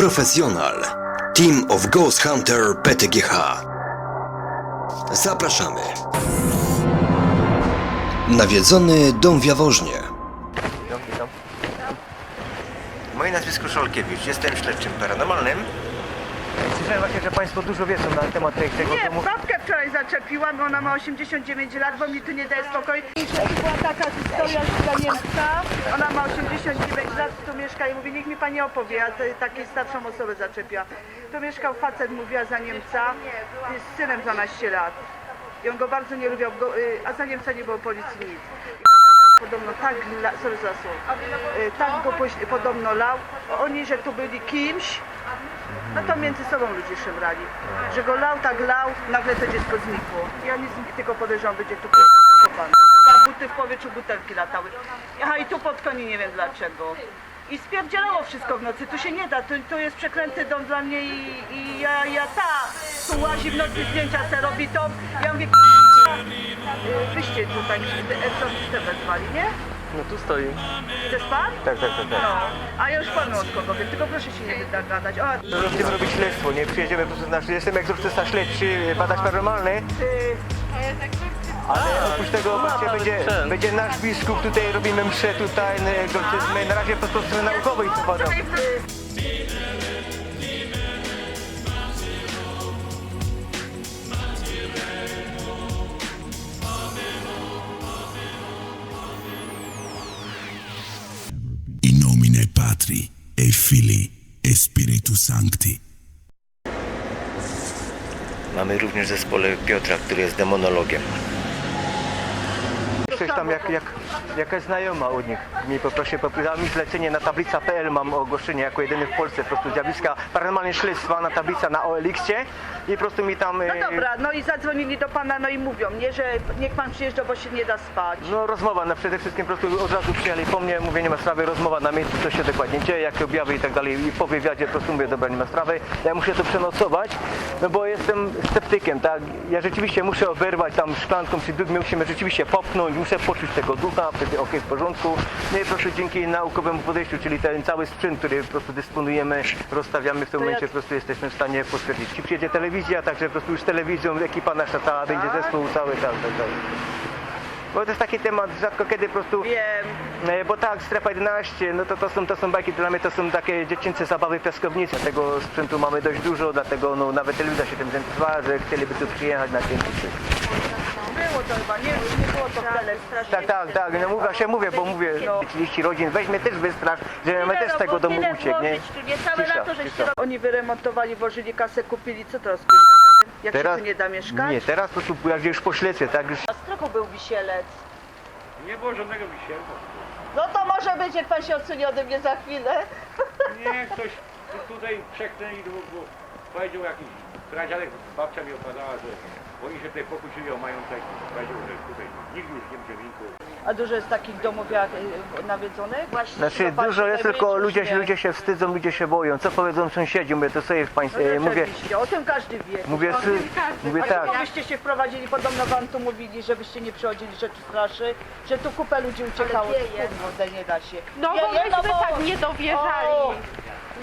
Profesjonal. Team of Ghost Hunter PTGH. Zapraszamy. Nawiedzony dom w Jaworznie. Witam, witam. Moje nazwisko Szolkiewicz, jestem śledczym paranormalnym. Słyszałem właśnie, że Państwo dużo wiedzą na temat tej- tego Nie, domu. babkę wczoraj zaczepiłam, ona ma 89 lat, bo mi tu nie daje spokoju. I była taka historia dla Niemca, ona ma 89 lat, tu mieszka i mówi, niech mi pani opowie, a te- takiej starszą osobę zaczepiła. Tu mieszkał facet, mówiła za Niemca, z synem 12 lat. I on go bardzo nie lubiał, go, y, a za Niemca nie było policji nic. I Podobno tak, la, sorry za słowo, Y, tak go poś- podobno lał, oni, że tu byli kimś, no to między sobą ludzie szemrali. Że go lał, tak lał, nagle to dziecko znikło. Ja nic tylko podejrzewam, będzie tu kopany. Buty w powietrzu, butelki latały. Aha, i tu pod koni nie wiem dlaczego. I spierdzielało wszystko w nocy, tu się nie da, tu, tu jest przeklęty dom dla mnie i, i ja, ja ta, tu łazi w nocy zdjęcia se robi to. Ja mówię, wyście tutaj, egzorcistę wezwali, nie? No tu stoi. Chcesz pan? Tak, tak, tak. tak. No, a ja już panu od kogo wiem, tylko proszę się nie wygadać. O, Będziemy robić śledztwo, nie? Przyjedziemy po prostu, znaczy jestem egzorcysta śledczy, badacz paranormalny, y, ale oprócz tego właśnie będzie, będzie nasz biskup, tutaj robimy mszę tutaj, no, egzorcyzmy, na razie po prostu naukowej co badam. In Patri et Filii et Spiritus Sancti. Mamy również w zespole Piotra, który jest demonologiem. Coś tam jak, jak, jakaś znajoma od nich? Mi poprosi, dała mi zlecenie na tablica.pl, mam ogłoszenie jako jedyny w Polsce, po prostu zjawiska paranormalne śledztwa na tablica na OLX-cie i po prostu mi tam... No e, dobra, no i zadzwonili do pana, no i mówią, nie, że niech pan przyjeżdża, bo się nie da spać. No rozmowa, no przede wszystkim po prostu od razu przyjechali po mnie, mówię nie ma sprawy, rozmowa na miejscu, co się dokładnie dzieje, jakie objawy i tak dalej i po wywiadzie po prostu mówię, dobra nie ma sprawy, ja muszę to przenocować, no bo jestem sceptykiem, tak, ja rzeczywiście muszę oberwać tam szklanką czy dudź, musimy rzeczywiście popchnąć, muszę poczuć tego ducha, wtedy ok, w porządku, no i proszę dzięki naukowemu podejściu, czyli ten cały sprzęt, który po prostu dysponujemy, rozstawiamy w tym momencie, po prostu jesteśmy w stanie potwierdzić. Czy przyjedzie telewizja, także po prostu już z telewizją ekipa nasza cała będzie zespół cały, tak, tak, tak. Bo to jest taki temat rzadko kiedy po prostu. Wiem, E, Bo tak, strefa 11, no to, to, są, to są bajki, dla mnie to są takie dziecięce zabawy piaskownicze. Tego sprzętu mamy dość dużo, dlatego no, nawet telewizja się tym zajmowała, że chcieliby tu przyjechać na kręcić. To chyba, nie, nie było to w tele strasznie. Tak, tak, tak, no mówię, się mówię, bo mówię, no, 30 rodzin, weźmy też wystrasz, że my też z tego domu uciekł, nie? Tu nie całe Cisza, lato, żeście cisza. ro- Oni wyremontowali, włożyli kasę, kupili, co teraz kuzi? Jak się tu nie da mieszkać? nie, teraz po prostu jak już po śledztwie, tak już A z trochę był wisielec. Nie było żadnego wisielca. No to może być, jak pan się odsunie ode mnie za chwilę. Nie, ktoś tutaj przeknęli, bo, bo powiedział jakiś pradziadek, babcia mi opowiadała, że oni się tutaj pokłócili o majątek. Powiedział, że tutaj nikt już nie będzie winku. A dużo jest takich domów jak y, nawiedzonych? Właśnie. Znaczy dużo jest, tylko ludzie, śmiech. ludzie się wstydzą, ludzie się boją. Co powiedzą sąsiedzi? Mówię, to sobie w No, państwie, mówię, rzeczywiście, o tym każdy wie. mówię, O sy, tym każdy. mówię A tak. czemu byście się wprowadzili, podobno wam tu mówili, żebyście nie przychodzili rzeczy straszy, że tu kupę ludzi uciekało, kurde, nie da się. No bo nie, myśmy no bo- tak nie dowierzali. O!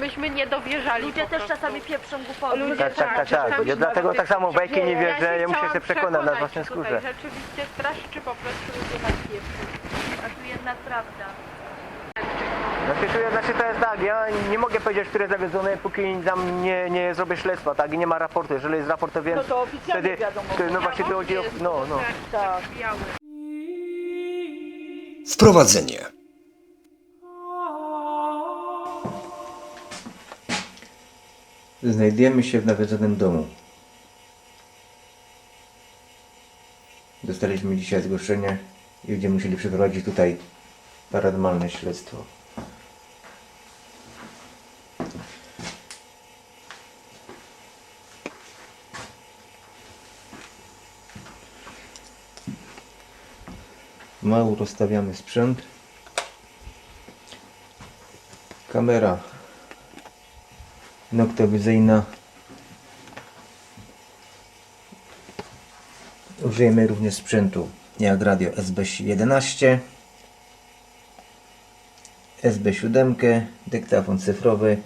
Myśmy nie dowierzali Ludzie po też prostu. czasami pieprzą głupoty. Ludzie Tak, tak, tak, tak. Ja dlatego tak samo bajki nie wierzę, ja muszę się przekonać na własnej tutaj, skórze. Rzeczywiście straszy, czy po prostu ludzie tak pieprzą. A tu jednak prawda. Znaczy, to, znaczy to jest tak, ja nie mogę powiedzieć, które zawiedzone, póki tam nie, nie zrobię śledztwa, tak, i nie ma raportu. Jeżeli jest raport, to wiem, No to oficjalnie wiadomo. wtedy, no właśnie to chodzi o, no, no. Tak. Biały. Wprowadzenie. Znajdujemy się w nawiedzonym domu. Dostaliśmy dzisiaj zgłoszenie i będziemy musieli przeprowadzić tutaj paranormalne śledztwo. Mało rozstawiamy sprzęt. Kamera noktowizyjna. Użyjemy również sprzętu jak radio SB11. SB7, dyktafon cyfrowy,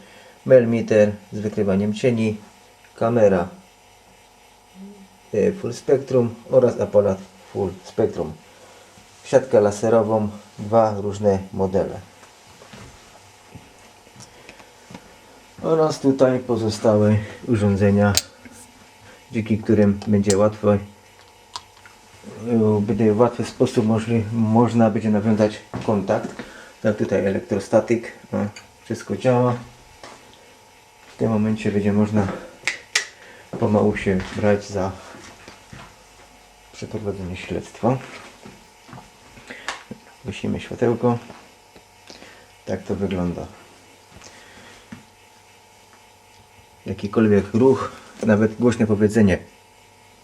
melmeter z wykrywaniem cieni, kamera e, full spectrum oraz aparat full spectrum. Siatkę laserową, dwa różne modele. Oraz tutaj pozostałe urządzenia, dzięki którym będzie łatwo będzie w łatwy sposób możli, można będzie nawiązać kontakt. Tak tutaj elektrostatyk, no, wszystko działa. W tym momencie będzie można pomału się brać za przeprowadzenie śledztwa. Gasimy światełko. Tak to wygląda. Jakikolwiek ruch, nawet głośne powiedzenie.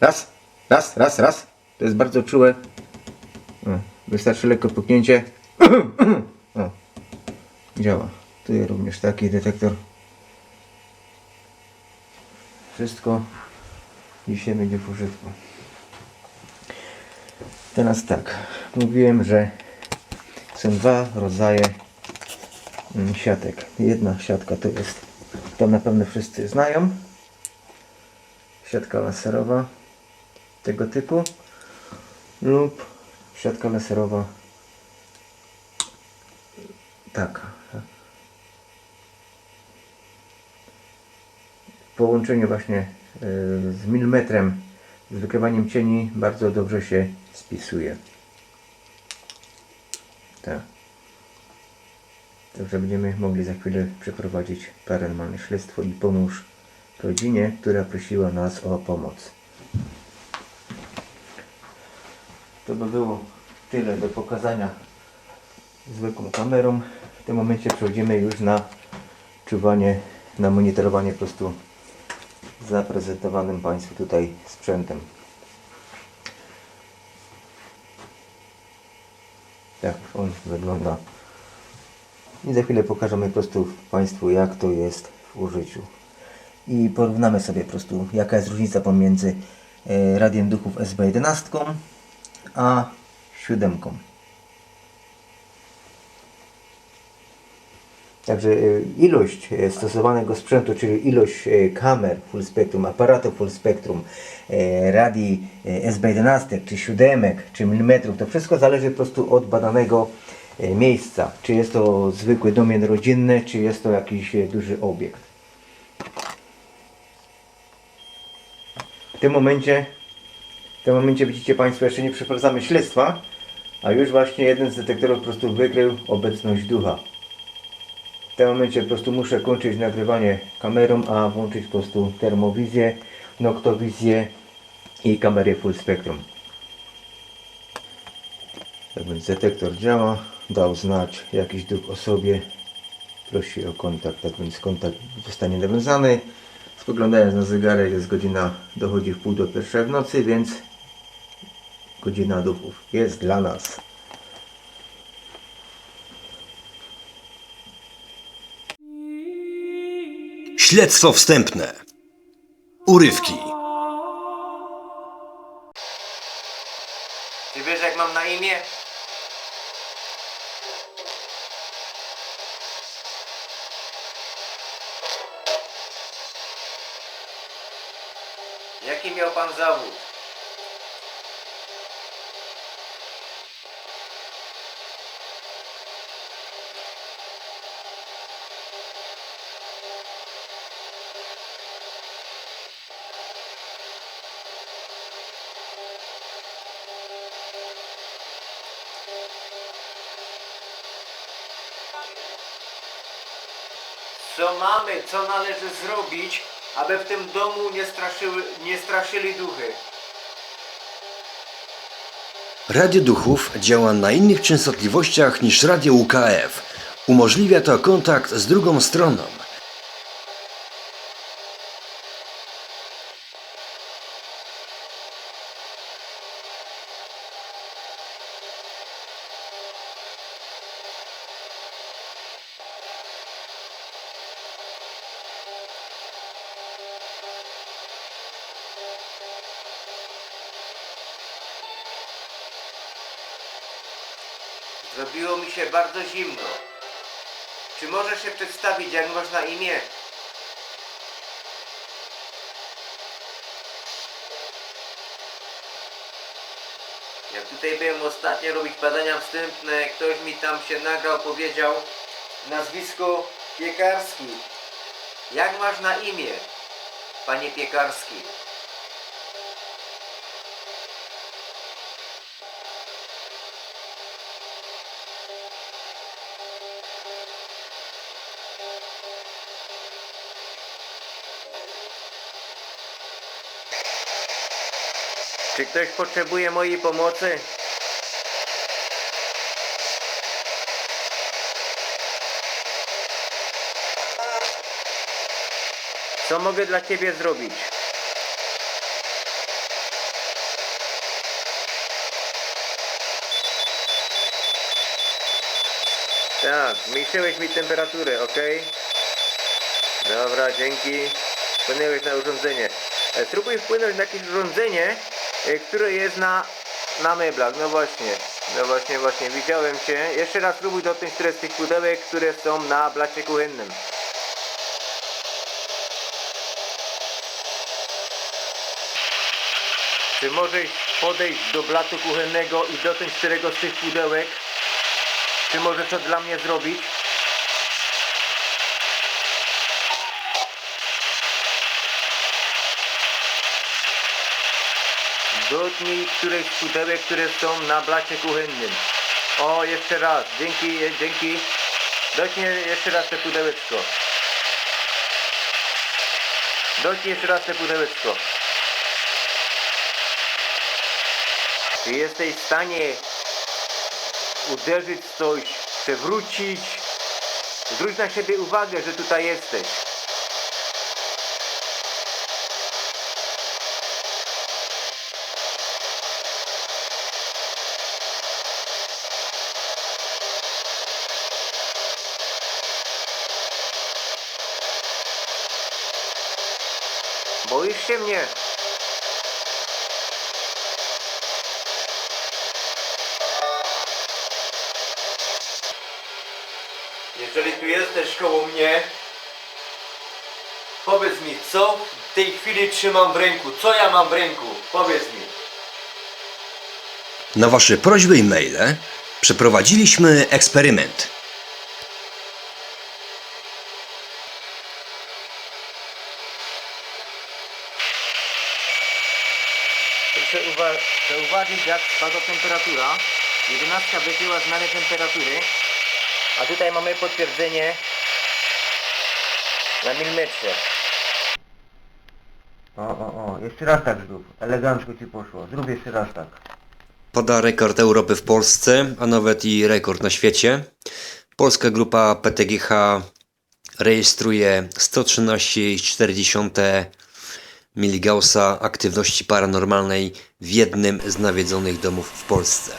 Raz, raz, raz, raz. To jest bardzo czułe. Wystarczy lekko puknięcie. O, działa. Tu jest również taki detektor. Wszystko dzisiaj będzie w użytku. Teraz tak. Mówiłem, że są dwa rodzaje mm, siatek. Jedna siatka to jest, to na pewno wszyscy znają. Siatka laserowa tego typu lub siatka laserowa taka. W połączeniu właśnie y, z milimetrem z wykrywaniem cieni bardzo dobrze się spisuje. Tak. Także będziemy mogli za chwilę przeprowadzić paranormalne śledztwo i pomóż rodzinie, która prosiła nas o pomoc. To by było tyle do pokazania zwykłą kamerą. W tym momencie przechodzimy już na czuwanie, na monitorowanie po prostu zaprezentowanym Państwu tutaj sprzętem. Tak on wygląda. I za chwilę pokażemy po prostu Państwu jak to jest w użyciu. I porównamy sobie po prostu jaka jest różnica pomiędzy e, radiem duchów SB11 a siódemką. Także y, ilość y, stosowanego sprzętu, czyli ilość kamer full spectrum, aparatów full spectrum, radii y, SB11, czy siódemek, czy milimetrów, to wszystko zależy po prostu od badanego miejsca. Czy jest to zwykły domen rodzinny, czy jest to jakiś y, duży obiekt. W tym momencie w tym momencie widzicie Państwo, jeszcze nie przeprowadzamy śledztwa, a już właśnie jeden z detektorów po prostu wykrył obecność ducha. W tym momencie po prostu muszę kończyć nagrywanie kamerą, a włączyć po prostu termowizję, noktowizję i kamerę full spectrum. Tak więc detektor działa, dał znać jakiś duch osobie, prosi o kontakt, tak więc kontakt zostanie nawiązany. Spoglądając na zegarek jest godzina, dochodzi w pół do pierwszej w nocy, więc godzina duchów jest dla nas. Śledztwo wstępne. Urywki. Ty wiesz jak mam na imię? Co mamy, co należy zrobić, aby w tym domu nie, straszyły, nie straszyli duchy? Radio duchów działa na innych częstotliwościach niż radio UKF. Umożliwia to kontakt z drugą stroną. Zrobiło mi się bardzo zimno. Czy możesz się przedstawić, jak masz na imię? Jak tutaj byłem ostatnio robić badania wstępne, ktoś mi tam się nagrał, powiedział nazwisko Piekarski. Jak masz na imię, panie Piekarski? Czy ktoś potrzebuje mojej pomocy? Co mogę dla Ciebie zrobić? Tak, zmniejszyłeś mi temperaturę, ok? Dobra, dzięki. Wpłynęłeś na urządzenie. E, Spróbuj wpłynąć na jakieś urządzenie, e, które jest na, na meblach. No właśnie. No właśnie, właśnie. Widziałem Cię. Jeszcze raz spróbuj dotknąć które z tych pudełek, które są na blacie kuchennym. Czy możesz podejść do blatu kuchennego i dotknąć którego z tych pudełek? Czy możesz to dla mnie zrobić? Dotknij któreś pudełek, które są na blacie kuchennym. O, jeszcze raz. Dzięki, e, dzięki. Dotknij jeszcze raz te pudełeczko. Dotknij jeszcze raz te pudełeczko. Czy jesteś w stanie uderzyć coś, przewrócić? Zwróć na siebie uwagę, że tutaj jesteś. Się mnie? Jeżeli tu jesteś koło mnie, powiedz mi, co w tej chwili trzymam w ręku? Co ja mam w ręku? Powiedz mi. Na Wasze prośby i maile przeprowadziliśmy eksperyment. Proszę uwa- zauważyć, jak spadła temperatura. 11 wysyła zmiany temperatury. A tutaj mamy potwierdzenie na milimetrze. O, o, o, jeszcze raz tak zrób. Elegancko ci poszło. Zrób jeszcze raz tak. Pada rekord Europy w Polsce, a nawet i rekord na świecie. Polska grupa PTGH rejestruje 113,4 miligaussa aktywności paranormalnej w jednym z nawiedzonych domów w Polsce.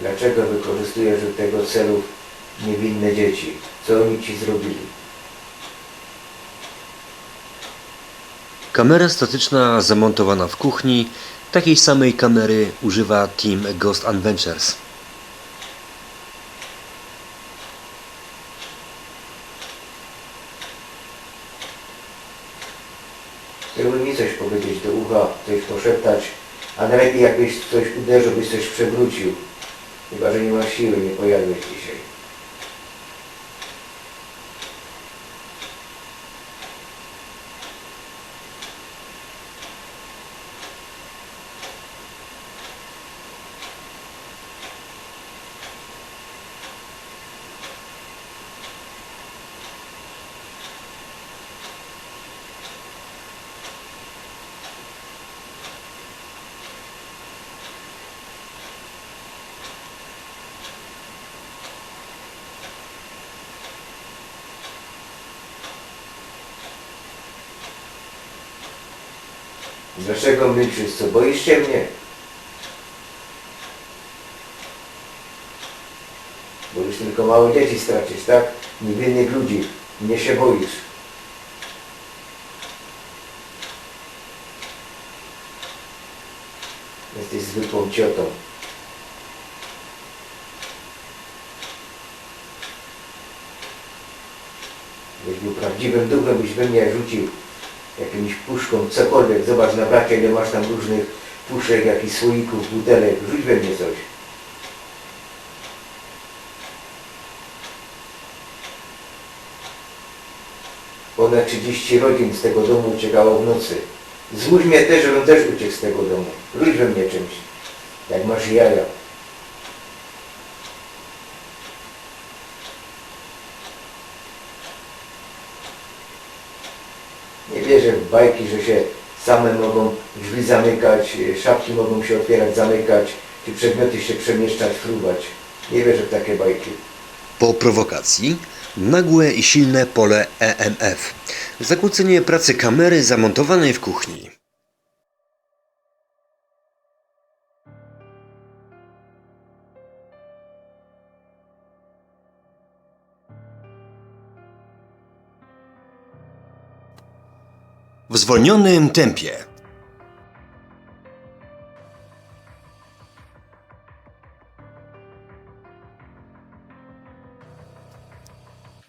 Dlaczego wykorzystujesz do tego celu niewinne dzieci? Co oni ci zrobili? Kamera statyczna zamontowana w kuchni, takiej samej kamery używa Team Ghost Adventures. Gdyby mi coś powiedzieć do ucha, coś poszeptać, a najlepiej jakbyś coś uderzył, byś coś przewrócił. Chyba, że nie masz siły, nie pojadłeś dzisiaj. Dlaczego milczysz? Co, boisz się mnie? Boisz tylko małe dzieci stracić, tak? Niewinnych ludzi. Mnie się boisz. zwykłą ciotą. Byś był prawdziwym duchem, byś we mnie rzucił jakimś puszką, cokolwiek. Zobacz na bracie, ile masz tam różnych puszek, jakichś słoików, butelek. Rzuć we mnie coś. Ponad 30 rodzin z tego domu uciekało w nocy. Złóż mnie też, żebym też uciekł z tego domu. Rzuć we mnie czymś. Jak masz jaja. Nie wierzę w bajki, że się same mogą drzwi zamykać, szafki mogą się otwierać, zamykać, czy przedmioty się przemieszczać, fruwać. Nie wierzę w takie bajki. Po prowokacji nagłe i silne pole EMF. Zakłócenie pracy kamery zamontowanej w kuchni. W zwolnionym tempie.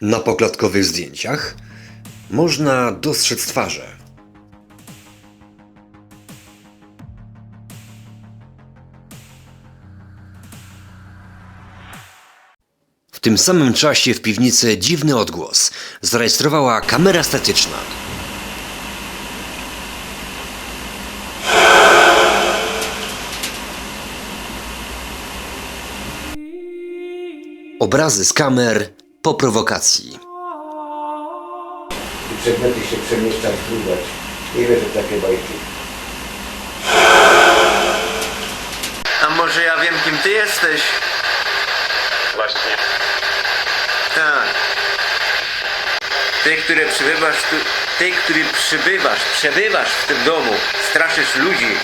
Na poklatkowych zdjęciach można dostrzec twarze. W tym samym czasie w piwnicy dziwny odgłos zarejestrowała kamera statyczna. Obrazy z kamer po prowokacji. czy przedmioty się przemieszczać, fruwać. Nie wierzę w takie bajki. A może ja wiem, kim ty jesteś? Właśnie. Tak. Ty, który przybywasz tu, ty, który przybywasz, przebywasz w tym domu, straszysz ludzi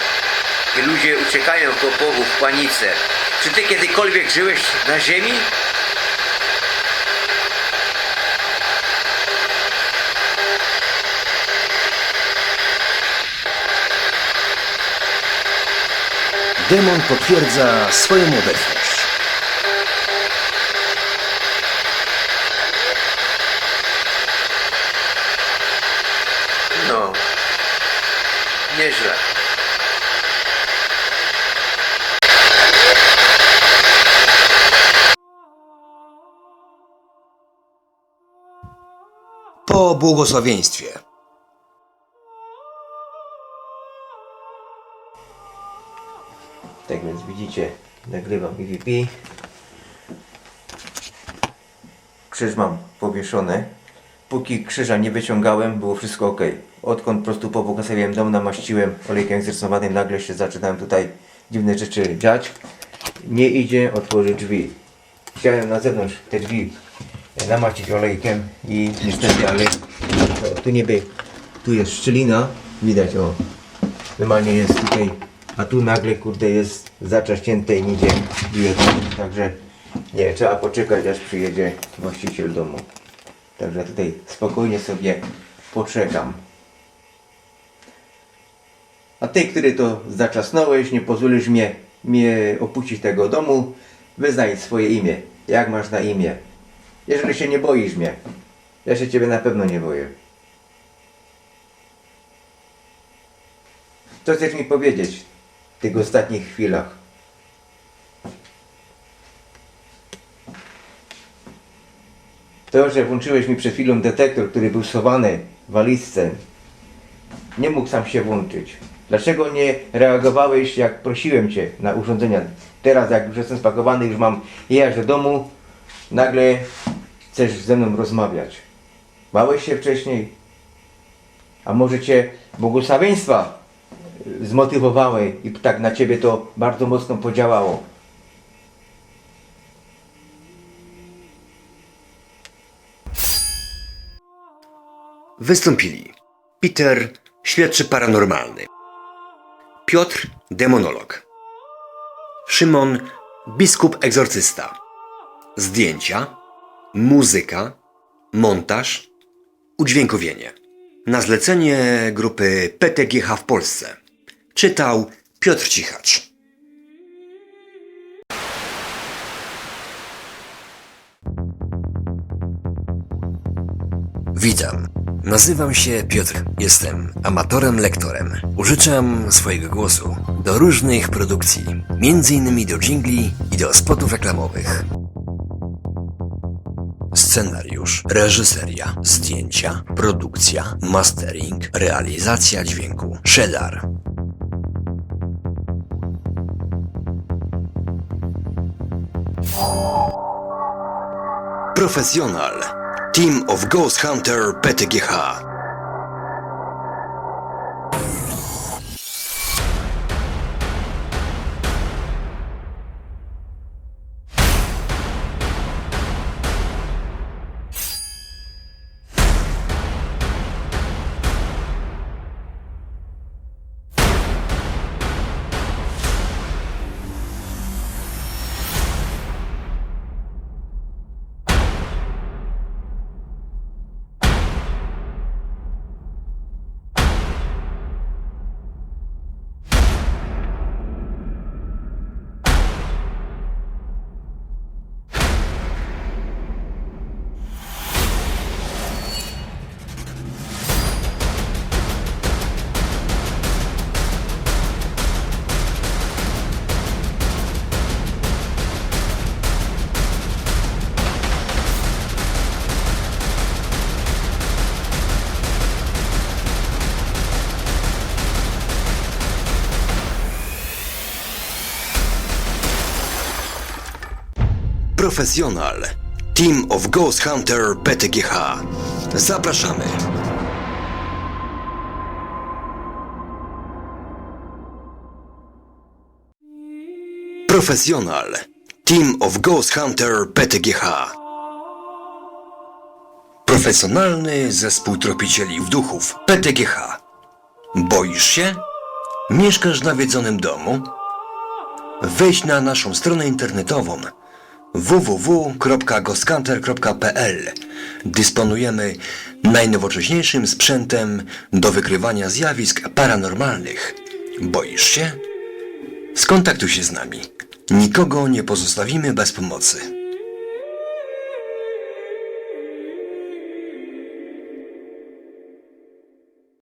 i ludzie uciekają po Bogu w panice. Czy ty kiedykolwiek żyłeś na ziemi? Demon potwierdza swoją obecność. No. Nieźle. Po błogosławieństwie. Tak więc widzicie, nagrywam EVP. Krzyż mam powieszony. Póki krzyża nie wyciągałem, było wszystko ok. Odkąd po prostu pobłogosławiłem dom, namaściłem olejkiem zrysowanym, nagle się zaczynają tutaj dziwne rzeczy dziać. Nie idzie otworzyć drzwi. Chciałem na zewnątrz te drzwi namaścić olejkiem i niestety, ale tu niby, tu jest szczelina, widać o, Normalnie jest tutaj, a tu nagle kurde jest zaczaśnięte i nie bilet. Także nie, trzeba poczekać aż przyjedzie właściciel domu. Także tutaj spokojnie sobie poczekam. A ty, który to zaczasnąłeś, nie pozwolisz mnie, mnie opuścić tego domu, wyznaj swoje imię. Jak masz na imię? Jeżeli się nie boisz mnie. Ja się ciebie na pewno nie boję. Co chcesz mi powiedzieć tych ostatnich chwilach? To, że włączyłeś mi przed chwilą detektor, który był schowany w walizce, nie mógł sam się włączyć. Dlaczego nie reagowałeś, jak prosiłem Cię na urządzenia? Teraz, jak już jestem spakowany, już mam jechać do domu, nagle chcesz ze mną rozmawiać. Bałeś się wcześniej? A może Cię błogosławieństwa zmotywowały i tak na Ciebie to bardzo mocno podziałało? Wystąpili Peter, śledczy paranormalny, Piotr, demonolog, Szymon, biskup egzorcysta, zdjęcia, muzyka, montaż, udźwiękowienie. Na zlecenie grupy PTGH w Polsce Czytał Piotr Cichacz. Witam. Nazywam się Piotr. Jestem amatorem lektorem. Użyczam swojego głosu do różnych produkcji, m.in. do jingli i do spotów reklamowych. Scenariusz, reżyseria, zdjęcia, produkcja, mastering, realizacja dźwięku, cheddar. Profesjonal. Team of Ghost Hunter PTGH. Profesjonal. Team of Ghost Hunter PTGH. Zapraszamy. Profesjonal. Team of Ghost Hunter PTGH. Profesjonalny zespół tropicieli w duchów PTGH. Boisz się? Mieszkasz w nawiedzonym domu? Wejdź na naszą stronę internetową www.ghostcounter.pl Dysponujemy najnowocześniejszym sprzętem do wykrywania zjawisk paranormalnych. Boisz się? Skontaktuj się z nami. Nikogo nie pozostawimy bez pomocy.